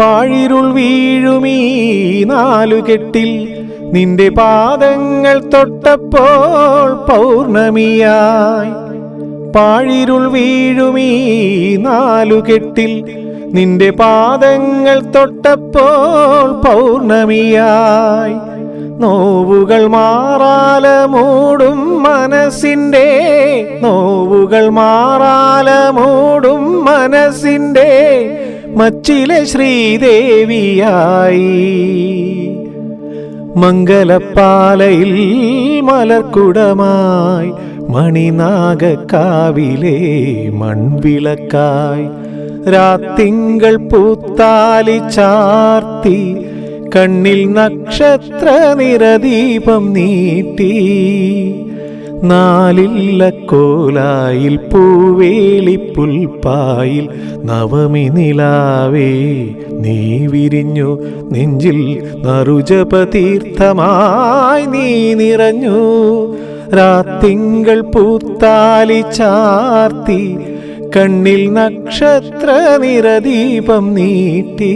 പാഴിരുൾ വീഴുമീ നാലുകെട്ടിൽ നിന്റെ പാദങ്ങൾ തൊട്ടപ്പോൾ പൗർണമിയായി. പാഴിരുൾ വീഴുമീ നാലുകെട്ടിൽ നിന്റെ പാദങ്ങൾ തൊട്ടപ്പോൾ പൗർണമിയായി. നോവുകൾ മാറാല മൂടും മനസ്സിന്റെ നോവുകൾ മാറാല മൂടും മനസ്സിന്റെ മച്ചിലെ ശ്രീദേവിയായി. മംഗലപ്പാലയിൽ മലർക്കുടമായി മണിനാഗക്കാവിലെ മൺവിളക്കായി. രാത്തിങ്കൾ പൂത്താലി ചാർത്തി കണ്ണിൽ നക്ഷത്ര നിറദീപം നീട്ടി. നാലില്ല കോലായിൽ പൂവേലിപ്പുൽപ്പായിൽ നവമി നിലാവേ നീ വിരിഞ്ഞു നെഞ്ചിൽ നറുജപതീർത്ഥമായി നീ നിറഞ്ഞു. രാത്തിങ്കൾ പൂത്താലി ചാർത്തി കണ്ണിൽ നക്ഷത്ര നിറദീപം നീട്ടി.